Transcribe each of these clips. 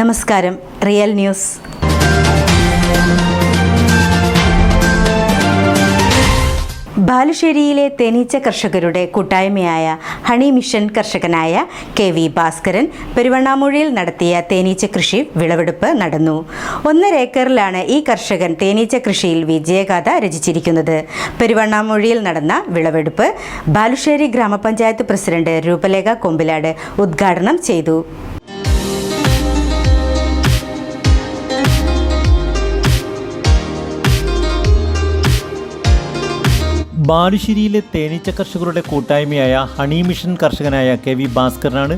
നമസ്കാരം. Real news. ബാലുശ്ശേരിയിലെ തേനീച്ച കർഷകരുടെ കൂട്ടായ്മയായ ഹണി മിഷൻ കർഷകനായ കെ വി ഭാസ്കരൻ പെരുവണ്ണാമൂഴിയിൽ നടത്തിയ തേനീച്ച കൃഷി വിളവെടുപ്പ് നടന്നു. ഒന്നര ഏക്കറിലാണ് ഈ കർഷകൻ തേനീച്ച കൃഷിയിൽ വിജയഗാഥ രചിച്ചിരിക്കുന്നത്. പെരുവണ്ണാമൂഴിയിൽ നടന്ന വിളവെടുപ്പ് ബാലുശ്ശേരി ഗ്രാമപഞ്ചായത്ത് പ്രസിഡന്റ് രൂപലേഖ കൊമ്പിലാട് ഉദ്ഘാടനം ചെയ്തു. ബാലുശ്ശേരിയിലെ തേനീച്ച കർഷകരുടെ കൂട്ടായ്മയായ ഹണി മിഷൻ കർഷകനായ കെ വി ഭാസ്കരനാണ്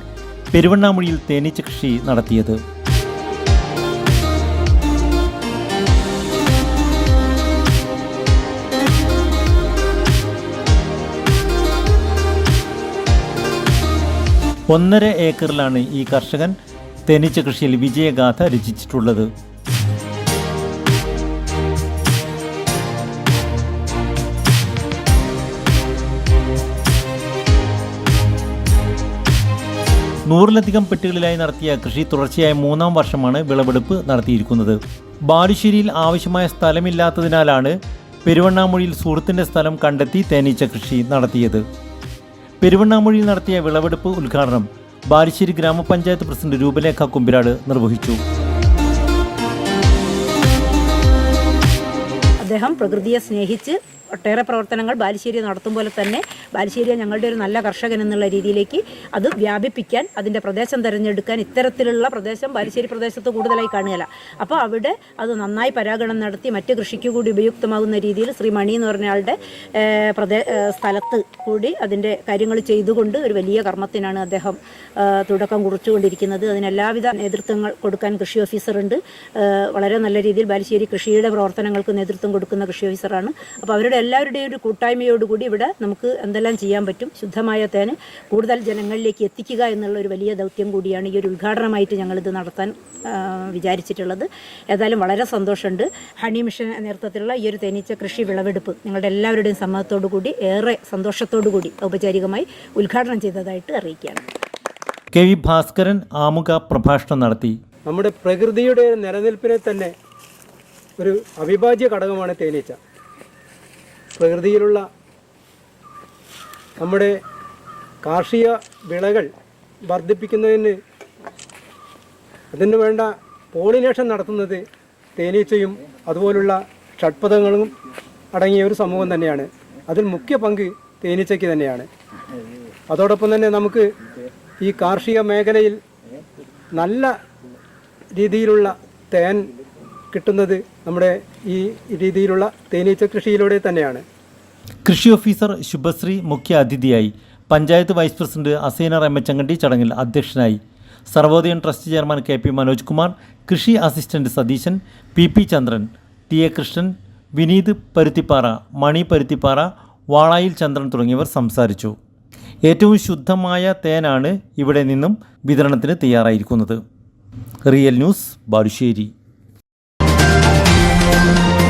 പെരുവണ്ണാമുഴിയിൽ തേനീച്ച കൃഷി നടത്തിയത്. ഒന്നര ഏക്കറിലാണ് ഈ കർഷകൻ തേനീച്ച കൃഷിയിൽ വിജയഗാഥ രചിച്ചിട്ടുള്ളത്. നൂറിലധികം പെട്ടികളിലായി നടത്തിയ കൃഷി തുടർച്ചയായ മൂന്നാം വർഷമാണ് വിളവെടുപ്പ് നടത്തിയിരിക്കുന്നത്. ബാലുശ്ശേരിയിൽ ആവശ്യമായ സ്ഥലമില്ലാത്തതിനാലാണ് പെരുവണ്ണാമൊഴിയിൽ സുഹൃത്തിന്റെ സ്ഥലം കണ്ടെത്തി തേനീച്ച കൃഷി നടത്തിയത്. പെരുവണ്ണാമൊഴിയിൽ നടത്തിയ വിളവെടുപ്പ് ഉദ്ഘാടനം ബാലുശ്ശേരി ഗ്രാമപഞ്ചായത്ത് പ്രസിഡന്റ് രൂപലേഖ കുമ്പിരാട് നിർവഹിച്ചു. അദ്ദേഹം പ്രകൃതിയെ സ്നേഹിച്ച് ഒട്ടേറെ പ്രവർത്തനങ്ങൾ ബാലുശ്ശേരി നടത്തും പോലെ തന്നെ ബാലുശ്ശേരിയെ ഞങ്ങളുടെ ഒരു നല്ല കർഷകൻ എന്നുള്ള രീതിയിലേക്ക് അത് വ്യാപിപ്പിക്കാൻ അതിന്റെ പ്രദേശം തിരഞ്ഞെടുക്കാൻ ഇത്തരത്തിലുള്ള പ്രദേശം ബാലുശ്ശേരി പ്രദേശത്ത് കൂടുതലായി കാണുകയില്ല. അപ്പോൾ അവിടെ അത് നന്നായി പരാഗണം നടത്തി മറ്റ് കൃഷിക്ക് കൂടി ഉപയുക്തമാകുന്ന രീതിയിൽ ശ്രീ മണി എന്ന് പറഞ്ഞ ആളുടെ പ്രദേ സ്ഥലത്ത് കൂടി അതിന്റെ കാര്യങ്ങൾ ചെയ്തുകൊണ്ട് ഒരു വലിയ കർമ്മത്തിനാണ് അദ്ദേഹം തുടക്കം കുറിച്ചുകൊണ്ടിരിക്കുന്നത്. അതിനെല്ലാവിധ നേതൃത്വങ്ങൾ കൊടുക്കാൻ കൃഷി ഓഫീസറുണ്ട് വളരെ നല്ല രീതിയിൽ ബാലുശ്ശേരി കൃഷിയുടെ പ്രവർത്തനങ്ങൾക്ക് നേതൃത്വം കൊടുക്കുന്ന കൃഷി ഓഫീസറാണ്. അപ്പോൾ അവരുടെ എല്ലാവരുടെയും ഒരു കൂട്ടായ്മയോടുകൂടി ഇവിടെ നമുക്ക് എന്തെല്ലാം ചെയ്യാൻ പറ്റും? ശുദ്ധമായ തേന് കൂടുതൽ ജനങ്ങളിലേക്ക് എത്തിക്കുക എന്നുള്ള ഒരു വലിയ ദൗത്യം കൂടിയാണ് ഈ ഒരു ഉദ്ഘാടനമായിട്ട് ഞങ്ങളിത് നടത്താൻ വിചാരിച്ചിട്ടുള്ളത്. ഏതായാലും വളരെ സന്തോഷമുണ്ട്. ഹണി മിഷൻ നേതൃത്വത്തിലുള്ള ഈ ഒരു തേനീച്ച കൃഷി വിളവെടുപ്പ് നിങ്ങളുടെ എല്ലാവരുടെയും സമ്മതത്തോടു കൂടി ഏറെ സന്തോഷത്തോടു കൂടി ഔപചാരികമായി ഉദ്ഘാടനം ചെയ്തതായിട്ട് അറിയിക്കുകയാണ്. കെ വി ഭാസ്കരൻ ആമുഖ പ്രഭാഷണം നടത്തി. നമ്മുടെ പ്രകൃതിയുടെ നിലനിൽപ്പിനെ തന്നെ ഒരു അവിഭാജ്യ ഘടകമാണ് തേനീച്ച. പ്രകൃതിയിലുള്ള നമ്മുടെ കാർഷിക വിളകൾ വർദ്ധിപ്പിക്കുന്നതിന് അതിന് വേണ്ട പോളിനേഷൻ നടത്തുന്നത് തേനീച്ചയും അതുപോലുള്ള ഷഡ്പഥങ്ങളും അടങ്ങിയ ഒരു സമൂഹം തന്നെയാണ്. അതിൽ മുഖ്യ പങ്ക് തേനീച്ചയ്ക്ക് തന്നെയാണ്. അതോടൊപ്പം തന്നെ നമുക്ക് ഈ കാർഷിക മേഖലയിൽ നല്ല രീതിയിലുള്ള തേൻ കിട്ടുന്നത് നമ്മുടെ ഈ രീതിയിലുള്ള തേനീച്ച കൃഷിയിലൂടെ തന്നെയാണ്. കൃഷി ഓഫീസർ ശുഭശ്രീ മുഖ്യ അതിഥിയായി പഞ്ചായത്ത് വൈസ് പ്രസിഡന്റ് അസീന റെമ്മച്ചങ്കണ്ടി ചടങ്ങിൽ അധ്യക്ഷനായി. Sarvodayan trust chairman K P Manoj Kumar കൃഷി assistant Satheesan P P Chandran T A Krishnan Vineeth Paruthippara Mani Paruthippara Valayil Chandran തുടങ്ങിയവർ സംസാരിച്ചു. ഏറ്റവും ശുദ്ധമായ തേനാണ് ഇവിടെ നിന്നും വിതരണത്തിന് തയ്യാറായിരിക്കുന്നത്. Real news Balussery. Thank you.